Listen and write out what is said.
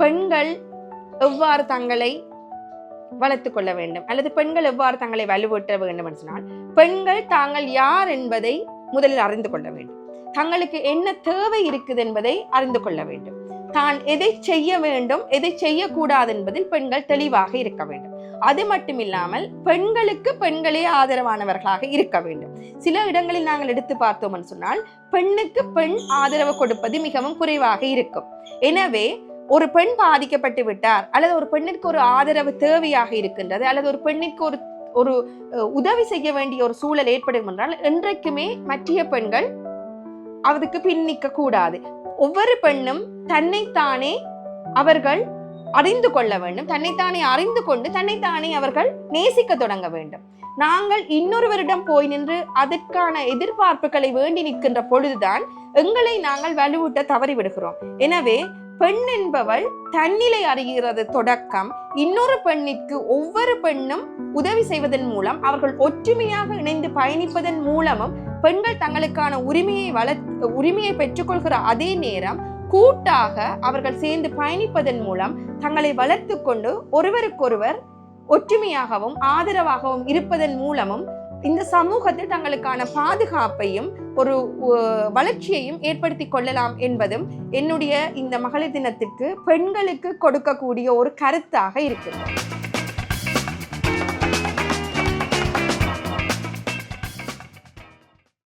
பெண்கள் எவ்வாறு தங்களை வளர்த்து கொள்ள வேண்டும்? அல்லது பெண்கள் எவ்வாறு தங்களை வலுவூட்ட வேண்டும் என்று சொன்னால் பெண்கள் தாங்கள் யார் என்பதை முதலில் அறிந்து கொள்ள வேண்டும். தங்களுக்கு என்ன தேவை இருக்குது என்பதை அறிந்து கொள்ள வேண்டும். தான் எதை செய்ய வேண்டும் எதை செய்யக்கூடாது என்பதில் பெண்கள் தெளிவாக இருக்க வேண்டும். அது மட்டும் இல்லாமல் பெண்களுக்கு பெண்களே ஆதரவானவர்களாக இருக்க வேண்டும். சில இடங்களில் நாங்கள் எடுத்து பார்த்தோம் சொன்னால் பெண்ணுக்கு பெண் ஆதரவு கொடுப்பது மிகவும் குறைவாக இருக்கும். எனவே ஒரு பெண் பாதிக்கப்பட்டு விட்டார் அல்லது ஒரு பெண்ணிற்கு ஒரு ஆதரவு தேவையாக இருக்கின்றது அல்லது ஒரு பெண்ணிற்கு ஒரு ஒரு உதவி செய்ய வேண்டிய ஒரு சூழல் ஏற்படும் என்றால் என்றைக்குமே மற்ற பெண்கள் அதுக்கு பின் நிற்க கூடாது. ஒவ்வொரு பெண்ணும் தன்னைத்தானே அவர்கள் அறிந்து கொள்ள வேண்டும் தன்னைத்தானே அறிந்து கொண்டு தன்னைத்தானே அவர்கள் நேசிக்க தொடங்க வேண்டும். நாங்கள் இன்னொருவரிடம் போய் நின்று அதற்கான எதிர்பார்ப்புகளை வேண்டி நிற்கின்ற பொழுதுதான் எங்களை நாங்கள் வலுவூட்ட தவறிவிடுகிறோம். எனவே பெண் என்பவள் தன்னிலை அறிகிறது தொடக்கம். இன்னொரு பெண்ணிற்கு ஒவ்வொரு பெண்ணும் உதவி செய்வதன் மூலம் அவர்கள் ஒற்றுமையாக இணைந்து பயணிப்பதன் மூலமும் பெண்கள் தங்களுக்கான உரிமையை வள உரிமையை பெற்றுக்கொள்கிற அதே நேரம் கூட்டாக அவர்கள் சேர்ந்து பயணிப்பதன் மூலம் தங்களை வளர்த்து கொண்டு ஒருவருக்கொருவர் ஒற்றுமையாகவும் ஆதரவாகவும் இருப்பதன் மூலமும் இந்த சமூகத்தில் தங்களுக்கான பாதுகாப்பையும் ஒரு வளர்ச்சியையும் ஏற்படுத்தி கொள்ளலாம் என்பதும் என்னுடைய இந்த மகளிர் தினத்திற்கு பெண்களுக்கு கொடுக்கக்கூடிய ஒரு கருத்தாக இருக்கிறது